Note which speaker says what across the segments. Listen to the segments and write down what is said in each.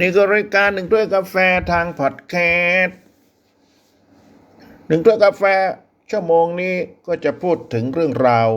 Speaker 1: นี่ก็รายการหนึ่งถ้วยกาแฟทางพอดแคสต์หนึ่งถ้วยกาแฟชั่วโมงนี้ก็จะพูดถึงเรื่องราว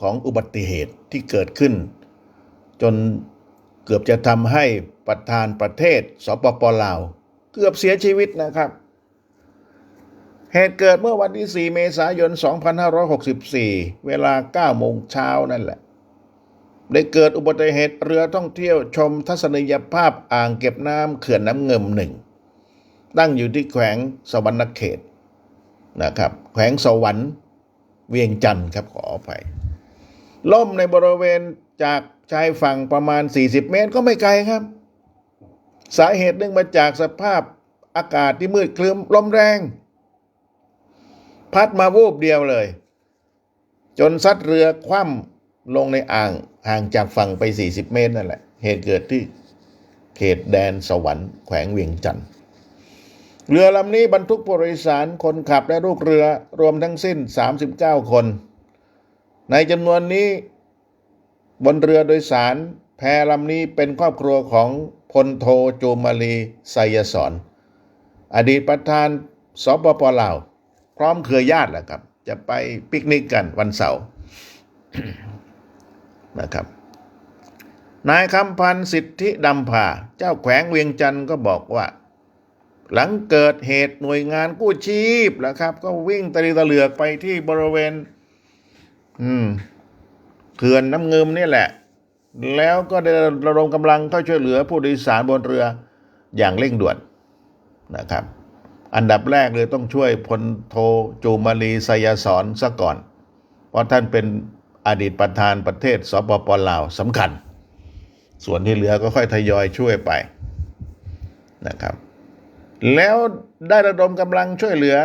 Speaker 1: ของอุบัติเหตุที่เกิดขึ้น จนเกือบจะทำให้ประธานประเทศสปปลาว เกือบเสียชีวิตนะครับ เหตุเกิดเมื่อวันที่ 4 เมษายน 2564 เวลา9โมงเช้านั่นแหละ ได้เกิดอุบัติเหตุเรือท่องเที่ยวชมทัศนียภาพอ่างเก็บน้ำเขื่อนน้ำเงิมหนึ่ง ตั้งอยู่ที่แขวงสวรรณเขตนะครับ แขวงสวรรค์เวียงจันทร์ครับขออภัยล่มในบริเวณจากชายฝั่งประมาณ 40 เมตรก็ไม่ไกลครับ สาเหตุเนื่องมาจากสภาพอากาศที่มืดครึ้มลมแรง พัดมาวูบเดียวเลย จนซัดเรือคว่ำ ลงในอ่างห่างจากฝั่งไป 40 เมตรนั่นแหละ เหตุเกิดที่เขตแดนสวรรค์แขวงเวียงจันทร์เรือลำนี้บรรทุกผู้โดยสารคนขับและลูกเรือรวมทั้งสิ้น 39 คน ในจำนวนนี้บนเรือโดยสารแพลำนี้เป็นครอบครัวของพลโทโจมาลีไซยสอน อดีตประธานสปปลาว พร้อมเครือญาติแหละครับ จะไปปิกนิกกันวันเสาร์ นะครับ นายคำพันธ์สิทธิดำผาเจ้าแขวงเวียงจันทร์ก็บอกว่า หลังเกิดเหตุหน่วยงานกู้ชีพแหละครับ ก็วิ่งตะลีตะเหลือกไปที่บริเวณ อืมเขื่อนน้ำเงิมนี่แหละ แล้วก็ได้ระดมกำลังเข้าช่วยเหลือผู้โดยสารบนเรืออย่างเร่งด่วนนะครับ อันดับแรกเลยต้องช่วยพลโทจูมาลีไซยาสอนซะก่อน เพราะท่านเป็น อดีตประธานประเทศสปปลาวสำคัญ ส่วนที่เหลือก็ค่อยทยอยช่วยไปนะครับ แล้วได้ระดมกำลังช่วยเหลือ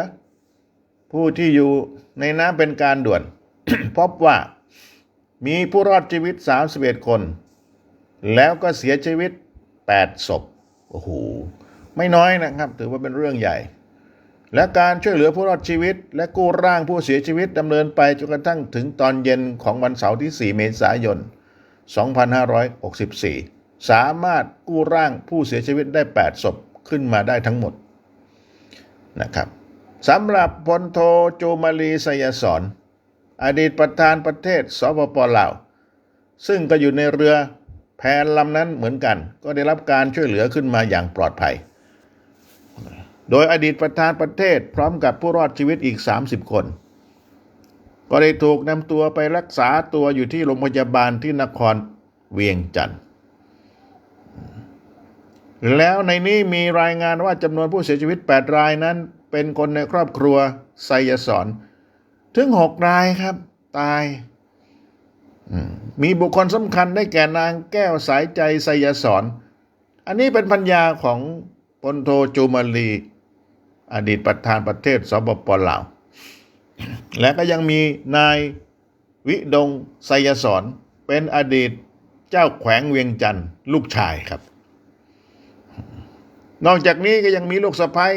Speaker 1: ผู้ที่อยู่ในน้ำเป็นการด่วน พบว่ามีผู้รอดชีวิต 31 คน แล้วก็เสียชีวิต 8 ศพ โอ้โห ไม่น้อยนะครับ ถือว่าเป็นเรื่องใหญ่ และการช่วยเหลือผู้รอดชีวิต และกู้ร่างผู้เสียชีวิตดำเนินไปจนกระทั่งถึงตอนเย็นของวันเสาร์ที่ 4 เมษายน 2564 สามารถกู้ร่างผู้เสียชีวิตได้ 8 ศพขึ้นมาได้ทั้งหมดนะครับสำหรับพลโทโจมาลีไซยสอนอดีตประธานประเทศสปปลาว ซึ่งก็อยู่ในเรือแพลำนั้นเหมือนกัน ก็ได้รับการช่วยเหลือขึ้นมาอย่างปลอดภัย โดยอดีตประธานประเทศพร้อมกับผู้รอดชีวิตอีก 30 คน ก็ได้ถูกนำตัวไปรักษาตัวอยู่ที่โรงพยาบาลที่นครเวียงจันทร์แล้วในนี้มีรายงานว่าจำนวนผู้เสียชีวิต 8 รายนั้น เป็นคนในครอบครัวไซยสอน ถึง 6 รายครับ ตาย มีบุคคลสำคัญได้แก่นางแก้วสายใจไซยสอน อันนี้เป็นพัญญาของพลโทจูมาลี อดีตประธานประเทศสปปลาว และก็ยังมีนายวิดงไซยสอนเป็นอดีตเจ้าแขวงเวียงจันทร์ลูกชายครับ นอกจากนี้ก็ยังมีลูกสะใภ้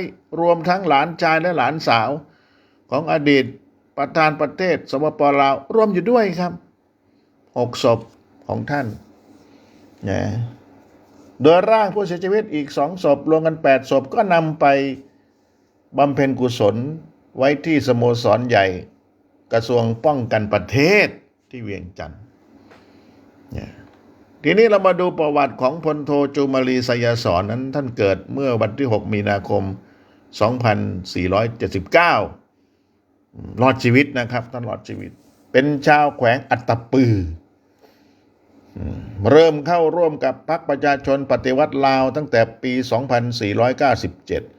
Speaker 1: รวมทั้งหลานชายและหลานสาว ของอดีตประธานประเทศสปปลาวรวมอยู่ด้วยครับหกศพของท่านนะโดยร่างผู้เสียชีวิตอีกสองศพรวมกันแปดศพก็นำไป บำเพ็ญกุศลไว้ที่สโมสรใหญ่ กระทรวงป้องกันประเทศที่เวียงจันทร์ทีนี้เรามาดูประวัติของพลโทจูมาลีไซยสอนนั้นท่านเกิดเมื่อวันที่ 6 มีนาคม 2479 รอดชีวิตนะครับท่านรอดชีวิต เป็นชาวแขวงอัตตปือ เริ่มเข้าร่วมกับพรรคประชาชนปฏิวัติลาวตั้งแต่ปี 2497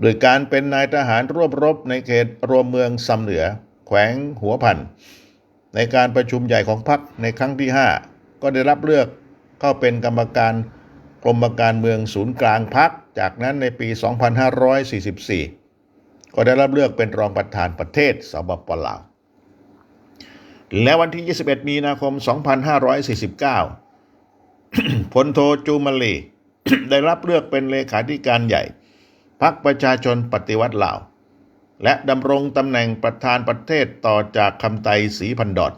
Speaker 1: โดยการเป็นนายทหารร่วบรบในเขตรวมเมืองซำเหนือ แขวงหัวพัน ในการประชุมใหญ่ของพรรคในครั้งที่ 5 ก็ได้รับเลือกเข้าเป็นกรรมการกรมการเมืองศูนย์กลางพรรคจากนั้นในปี 2544 ก็ได้รับเลือกเป็นรองประธานประเทศสปปลาวและวันที่ 21 มีนาคม 2549พลโทจูมาลีได้รับเลือกเป็นเลขาธิการใหญ่ พรรคประชาชนปฏิวัติลาว และดำรงตำแหน่งประธานประเทศต่อจากคำไตศรีพันดอด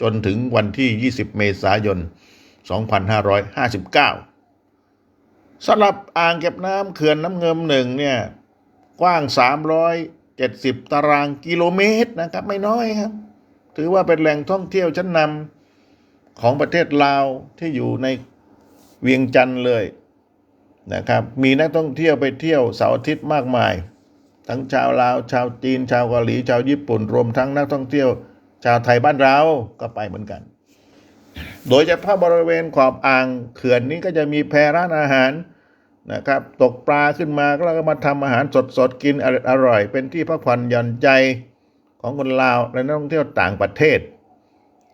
Speaker 1: จนถึงวันที่ 20 เมษายน 2559สำหรับอ่างเก็บน้ำเขื่อนน้ำเงิมหนึ่งเนี่ยกว้าง 370 ตารางกิโลเมตรนะครับไม่น้อยครับ ถือว่าเป็นแหล่งท่องเที่ยวชั้นนำของประเทศลาวที่อยู่ในเวียงจันทร์เลย นะครับมีนักท่องเที่ยวไปเที่ยวเสาร์อาทิตย์มากมาย ทั้งชาวลาว ชาวจีน ชาวเกาหลี ชาวญี่ปุ่น รวมทั้งนักท่องเที่ยว ชาวไทยบ้านเราก็ไปเหมือนกัน โดยเฉพาะบริเวณขอบอ่างเขื่อนนี้ก็จะมีแพร้านอาหารนะครับตกปลาขึ้นมาก็แล้วก็มาทำอาหารสดๆกินอร่อยๆเป็นที่พักผ่อนหย่อนใจของคนลาวและนักท่องเที่ยวต่างประเทศ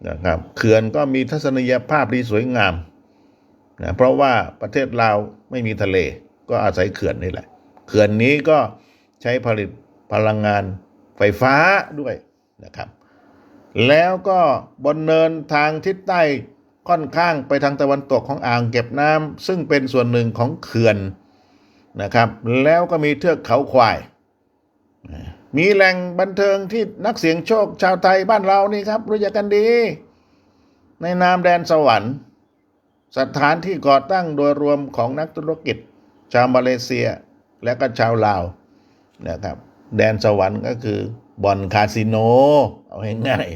Speaker 1: นะครับเขื่อนก็มีทัศนียภาพที่สวยงาม นะเพราะว่าประเทศลาวไม่มีทะเล ก็อาศัยเขื่อนนี่แหละ เขื่อนนี้ก็ใช้ผลิตพลังงานไฟฟ้าด้วยนะครับ แล้วก็บนเนินทางทิศใต้ค่อนข้างไปทางตะวันตกของอ่างเก็บน้ำซึ่งเป็นส่วนหนึ่งของเขื่อนนะครับ แล้วก็มีเทือกเขาควายมีแหล่งบันเทิงที่นักเสียงโชคชาวไทยบ้านเรานี่ครับ รู้จักกันดี ในนามแดนสวรรค์ สถานที่ก่อตั้งโดยรวมของนักธุรกิจ ชาวมาเลเซียและก็ชาวลาวนะครับ แดนสวรรค์ก็คือบ่อนคาสิโน เอาง่าย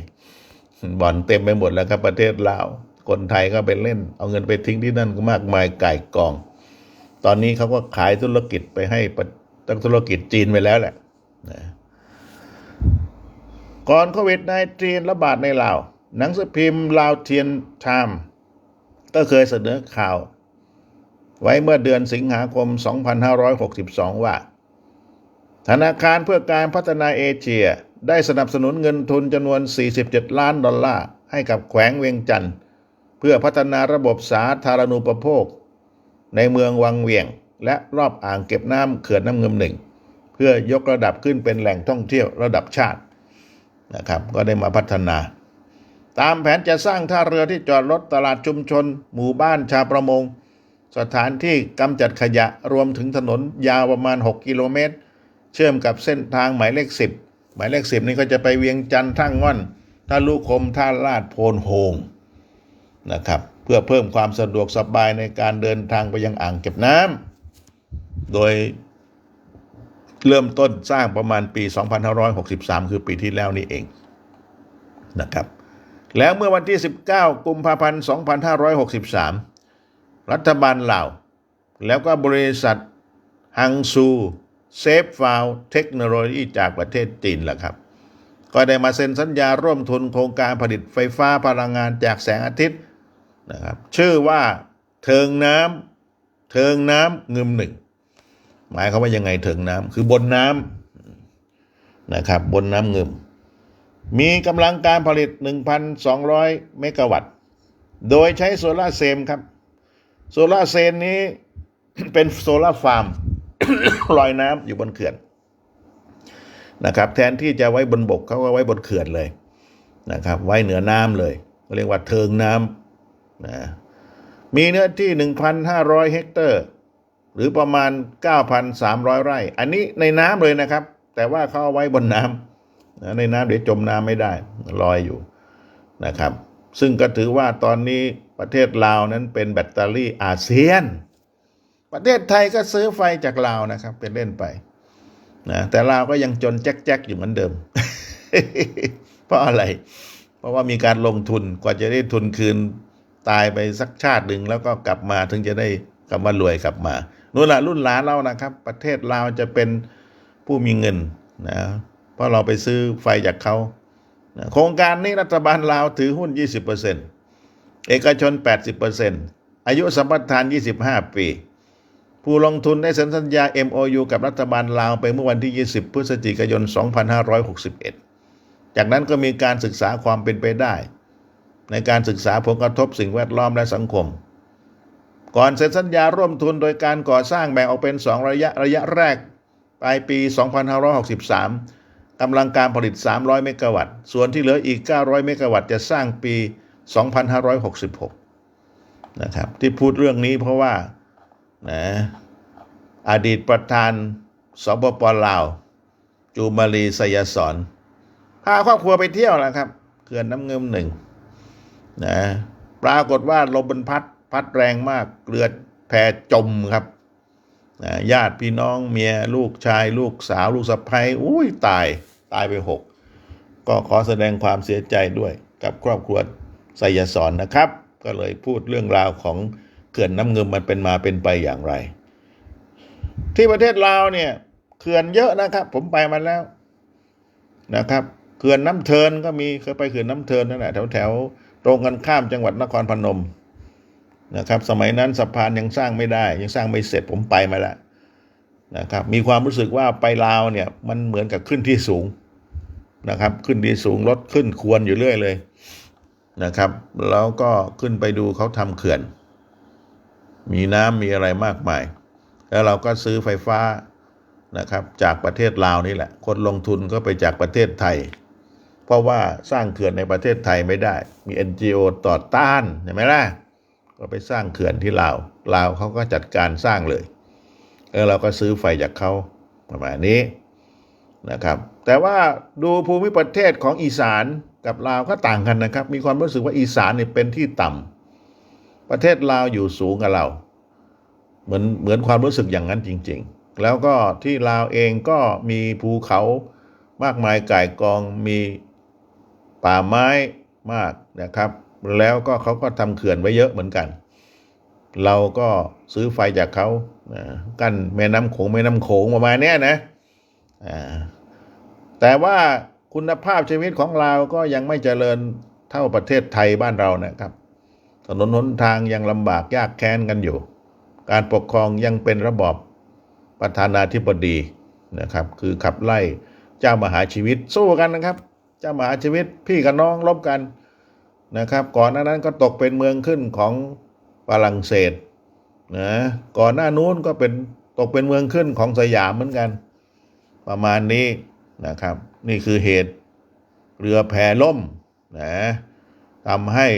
Speaker 1: ๆบ่อนเต็มไปหมดแล้วครับประเทศลาว คนไทยก็ไปเล่น เอาเงินไปทิ้งที่นั่นก็มากมายไก่กอง ตอนนี้เขาก็ขายธุรกิจไปให้ตั้งธุรกิจจีนไปแล้วแหละนะก่อนโควิด -19 ระบาดในลาว หนังสือพิมพ์ลาวเทียนไทม์ ก็เคยเสนอข่าว ไว้เมื่อเดือนสิงหาคม 2562 ว่า ธนาคารเพื่อการพัฒนาเอเชียได้สนับสนุนเงินทุนจำนวน 47 ล้านดอลลาร์ ให้กับแขวงเวียงจันทร์เพื่อพัฒนาระบบสาธารณูปโภค ในเมืองวังเวียง และรอบอ่างเก็บน้ำเขื่อนน้ำเงิมหนึ่ง เพื่อยกระดับขึ้นเป็นแหล่งท่องเที่ยวระดับชาตินะครับ ก็ได้มาพัฒนา ตามแผนจะสร้างท่าเรือที่จอดรถตลาดชุมชน หมู่บ้านชาวประมง สถานที่กำจัดขยะรวมถึงถนนยาวประมาณ 6 กิโลเมตร เชื่อมกับเส้นทางหมายเลขสิบหมายเลขสิบนี่ก็จะไปเวียงจันทร์ท่าง่อนท่าลูกคมท่าลาดโพนโฮงนะครับเพื่อเพิ่มความสะดวกสบายในการเดินทางไปยังอ่างเก็บน้ำโดยเริ่มต้นสร้างประมาณปี 2563 คือปีที่แล้วนี่เองนะครับ แล้วเมื่อวันที่ 19 กุมภาพันธ์ 2563 รัฐบาลลาว แล้วก็บริษัทฮังซูเซฟฟาวเทคโนโลยีจากประเทศจีนแหละครับ ก็ได้มาเซ็นสัญญาร่วมทุนโครงการผลิตไฟฟ้าพลังงานจากแสงอาทิตย์นะครับชื่อว่าเทิงน้ำเทิงน้ำเงิมหนึ่งหมายเขาว่ายังไงเถิงน้ำคือบนน้ำนะครับบนน้ำเงิม มีกำลังการผลิต 1,200 เมกะวัตต์ โดยใช้โซลาเซลล์ครับ โซลาเซลล์นี้เป็นโซลาฟาร์มลอยน้ำอยู่บนเขื่อนนะครับแทนที่จะไว้บนบกเขาก็ไว้บนเขื่อนเลยนะครับไว้เหนือน้ำเลยเรียกว่าเทิงน้ำนะมีเนื้อที่ 1,500 เฮกเตอร์ หรือประมาณ 9,300 ไร่ อันนี้ในน้ำเลยนะครับ แต่ว่าเขาเอาไว้บนน้ำ ในน้ำเดี๋ยวจมน้ำไม่ได้ลอยอยู่นะครับ ซึ่งก็ถือว่าตอนนี้ประเทศลาวนั้นเป็นแบตเตอรี่อาเซียน ประเทศไทยก็ซื้อไฟจากลาวนะครับ เป็นเล่นไปนะแต่ลาวก็ยังจนแจ๊กๆอยู่เหมือนเดิม เพราะอะไร เพราะว่ามีการลงทุนกว่าจะได้ทุนคืนตายไปสักชาติหนึ่งแล้วก็กลับมาถึงจะได้กลับมารวยกลับมานู่นหละรุ่นหลานเรานะครับ ประเทศลาวจะเป็นผู้มีเงินนะ เพราะเราไปซื้อไฟจากเขาโครงการนี้รัฐบาลลาวถือหุ้น 20%เอกชน 80%อายุสัมปทาน 25 ปี ผู้ลงทุนได้เซ็นสัญญา MOU กับรัฐบาลลาวไปเมื่อวันที่ 20 พฤศจิกายน 2561 จากนั้นก็มีการศึกษาความเป็นไปได้ ในการศึกษาผลกระทบสิ่งแวดล้อมและสังคม ก่อนเซ็นสัญญาร่วมทุนโดยการก่อสร้างแบ่งออกเป็น 2 ระยะระยะแรกปลายปี 2563 กำลังการผลิต 300 เมกะวัตต์ ส่วนที่เหลืออีก 900 เมกะวัตต์จะสร้างปี 2566 นะครับ ที่พูดเรื่องนี้เพราะว่านะอดีตประธานสปปลาว จูมารีสยสอนพาครอบครัวไปเที่ยวแล้วครับเขื่อนน้ำเงิมหนึ่งนะปรากฏว่าลมมันพัดพัดแรงมากเรือแพจมครับ ญาติพี่น้องเมียลูกชาย ลูกสาวลูกสะใภ้อุ้ยตายตายไปหกก็ขอแสดงความเสียใจด้วยกับครอบครัวไสยศรนนะครับ ก็เลยพูดเรื่องราวของเขื่อนน้ำเงิมมันเป็นมาเป็นไปอย่างไร ที่ประเทศลาวเนี่ยเขื่อนเยอะนะครับ ผมไปมาแล้วนะครับเขื่อนน้ำเทินก็มีเคยไปเขื่อนน้ำเทินนั่นแหละแถวแถวๆตรงกันข้ามจังหวัดนครพนม นะครับ สมัยนั้นสะพานยังสร้างไม่ได้ ยังสร้างไม่เสร็จผมไปมาแล้วนะครับ มีความรู้สึกว่าไปลาวเนี่ยมันเหมือนกับขึ้นที่สูงนะครับ ขึ้นที่สูงรถขึ้นควรอยู่เรื่อยเลยนะครับ แล้วก็ขึ้นไปดูเขาทำเขื่อน มีน้ำมีอะไรมากมาย แล้วเราก็ซื้อไฟฟ้านะครับ จากประเทศลาวนี่แหละ คนลงทุนก็ไปจากประเทศไทย เพราะว่าสร้างเขื่อนในประเทศไทยไม่ได้ มี NGO ต่อต้านเห็นไหมล่ะ ก็ไปสร้างเขื่อนที่ลาว ลาวเขาก็จัดการสร้างเลยแล้วเราก็ซื้อไฟจากเขาประมาณนี้นะครับ แต่ว่าดูภูมิประเทศของอีสานกับลาวก็ต่างกันนะครับ มีความรู้สึกว่าอีสานเนี่ยเป็นที่ต่ำประเทศลาวอยู่สูงกับเรา เหมือนเหมือนความรู้สึกอย่างนั้นจริง ๆ แล้วก็ที่ลาวเองก็มีภูเขามากมายก่ายกองมีป่าไม้มากนะครับ แล้วก็เขาก็ทำเขื่อนไว้เยอะเหมือนกัน เราก็ซื้อไฟจากเขากั้นแม่น้ำโขงแม่น้ำโขงประมาณนี้นะแต่ว่าคุณภาพชีวิตของเราก็ยังไม่เจริญเท่าประเทศไทยบ้านเรานะครับ ถนนหนทางยังลำบากยากแค้นกันอยู่ การปกครองยังเป็นระบอบประธานาธิบดีนะครับ คือขับไล่เจ้ามหาชีวิตสู้กันนะครับ เจ้ามหาชีวิตพี่กับน้องลบกัน นะครับ ก่อนหน้านั้นก็ตกเป็นเมืองขึ้นของฝรั่งเศสนะก่อนหน้านู้นก็เป็นตกเป็นเมืองขึ้นของสยามเหมือนกัน ประมาณนี้นะครับ นี่คือเหตุเรือแพล่มนะทำให้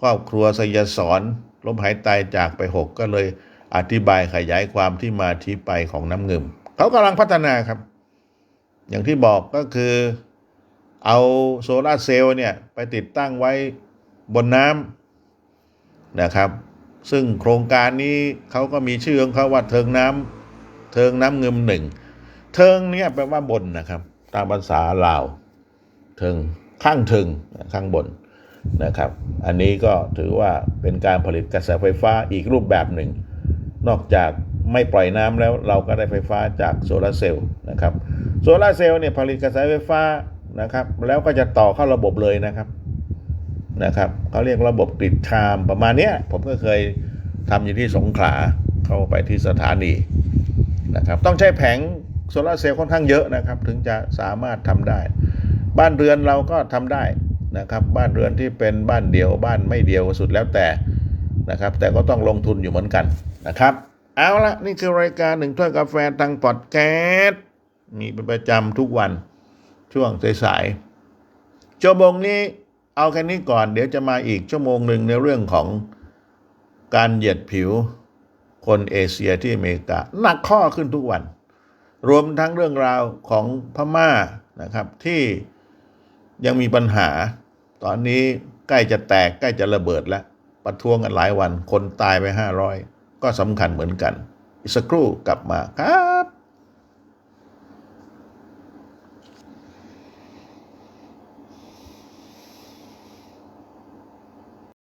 Speaker 1: ครอบครัวสยสอนล้มหายตายจากไปหกก็เลยอธิบายขยายความที่มาที่ไปของน้ำเงิมเขากำลังพัฒนาครับ อย่างที่บอกก็คือ เอาโซลาร์เซลล์เนี่ยไปติดตั้งไว้บนน้ำนะครับ ซึ่งโครงการนี้เขาก็มีชื่อของเขาว่าเทิงน้ำเทิงน้ำเงิมหนึ่งเทิงเนี่ยแปลว่าบนนะครับ ตามภาษาลาวเทิงข้างเทิงข้างบนนะครับ อันนี้ก็ถือว่าเป็นการผลิตกระแสไฟฟ้าอีกรูปแบบหนึ่ง นอกจากไม่ปล่อยน้ำแล้วเราก็ได้ไฟฟ้าจากโซลาร์เซลล์นะครับ โซลาร์เซลล์เนี่ยผลิตกระแสไฟฟ้า นะครับ แล้วก็จะต่อเข้าระบบเลยนะครับนะครับเขาเรียกระบบติดชามประมาณเนี้ยผมก็เคยทำอยู่ที่สงขลาเข้าไปที่สถานีนะครับต้องใช้แผงโซลาเซลล์ค่อนข้างเยอะนะครับ ถึงจะสามารถทำได้ บ้านเรือนเราก็ทำได้นะครับ บ้านเรือนที่เป็นบ้านเดียวบ้านไม่เดียวสุดแล้วแต่นะครับ แต่ก็ต้องลงทุนอยู่เหมือนกันนะครับ เอาละนี่คือรายการหนึ่งถ้วยกาแฟทางพอดแคสต์มีเป็นประจำทุกวัน ช่วงสายๆชั่วโมงนี้เอาแค่นี้ก่อน เดี๋ยวจะมาอีกชั่วโมงหนึ่งในเรื่องของการเหยียดผิวคนเอเชียที่อเมริกาหนักข้อขึ้นทุกวัน รวมทั้งเรื่องราวของพม่านะครับที่ยังมีปัญหา ตอนนี้ใกล้จะแตกใกล้จะระเบิดแล้ว ประท้วงกันหลายวันคนตายไปห้าร้อยก็สำคัญเหมือนกัน อีกสักครู่กลับมาครับ